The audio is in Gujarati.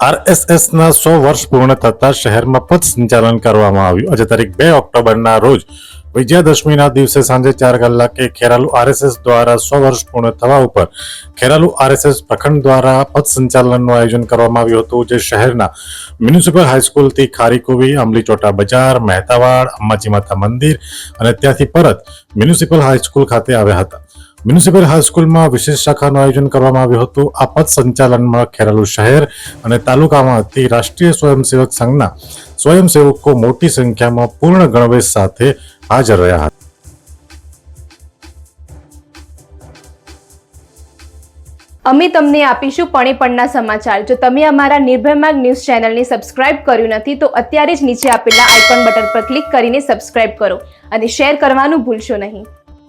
આરએસએસના સો વર્ષ પૂર્ણ થતા શહેરમાં પથ સંચાલન કરવામાં આવ્યું. આજે તારીખ બે ઓક્ટોબરના રોજ વિજયાદશમીના દિવસે સાંજે ચાર કલાકે ખેરાલુ આરએસએસ દ્વારા સો વર્ષ પૂર્ણ થવા ઉપર ખેરાલુ આરએસએસ પ્રખંડ દ્વારા પથ સંચાલનનું આયોજન કરવામાં આવ્યું હતું, જે શહેરના મ્યુનિસિપલ હાઈસ્કૂલથી ખારીકુવી અમલીચોટા બજાર, મહેતાવાડ, અંબાજી માતા મંદિર અને ત્યાંથી પરત મ્યુનિસિપલ હાઈસ્કૂલ ખાતે આવ્યા હતા. મ્યુનિસિપલ હાઈસ્કૂલમાં વિશેષ શાખાનું આયોજન કરવામાં આવ્યું હતું. આ પથ સંચાલનમાં ખેરાલુ શહેર અને તાલુકામાંથી રાષ્ટ્રીય સ્વયંસેવક સંઘના સ્વયંસેવકો મોટી સંખ્યામાં પૂર્ણ ગણવેશ સાથે હાજર રહ્યા હતા. અમે તમને આપીશું પણે પણના સમાચાર. જો તમે અમારા નિર્ભય ન્યૂઝ ચેનલને સબસ્ક્રાઇબ કર્યું નથી, તો અત્યારે જ નીચે આપેલા આઇકોન બટન પર ક્લિક કરીને સબસ્ક્રાઇબ કરો અને શેર કરવાનું ભૂલશો નહીં.